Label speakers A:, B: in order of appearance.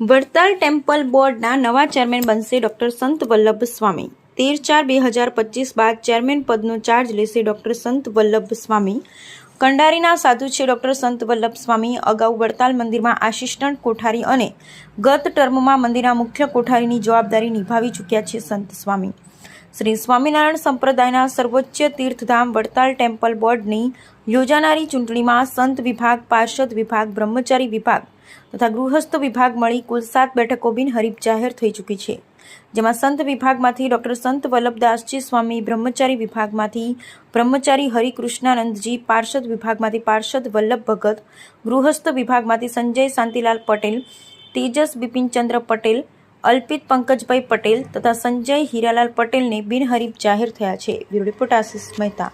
A: Vadtal temple બોર્ડના નવા chairman બનશે ડોક્ટર સંત વલ્લભ સ્વામી. તેર ચાર બે હજાર પચીસ બાદ ચેરમેન પદનો ચાર્જ લેશે ડૉક્ટર સંત વલ્લભ સ્વામી. કંડારીના સાધુ છે ડૉક્ટર સંત વલ્લભ સ્વામી. અગાઉ વડતાલ મંદિરમાં આસિસ્ટન્ટ કોઠારી અને ગત ટર્મમાં મંદિરના મુખ્ય કોઠારીની જવાબદારી નિભાવી ચૂક્યા છે સંત સ્વામી. શ્રી સ્વામિનારાયણ સંપ્રદાયના સર્વોચ્ચ તીર્થધામ વડતાલ ટેમ્પલ બોર્ડની યોજાનારી ચૂંટણીમાં સંત વિભાગ, પાર્ષદ વિભાગ, બ્રહ્મચારી વિભાગ તથા ગૃહસ્થ વિભાગ મળી કુલ સાત બેઠકો બિનહરીફ જાહેર થઈ ચૂકી છે. જેમાં સંત વિભાગમાંથી ડૉક્ટર સંત વલ્લભદાસજી સ્વામી, બ્રહ્મચારી વિભાગમાંથી બ્રહ્મચારી હરિકૃષ્ણાનંદજી, પાર્ષદ વિભાગમાંથી પાર્ષદ વલ્લભ ભગત, ગૃહસ્થ વિભાગમાંથી સંજય શાંતિલાલ પટેલ, તેજસ બિપિનચંદ્ર પટેલ, અલ્પિત પંકજભાઈ પટેલ તથા સંજય હીરાલાલ પટેલને બિનહરીફ જાહેર થયા છે. Bureau report Ashish Mehta.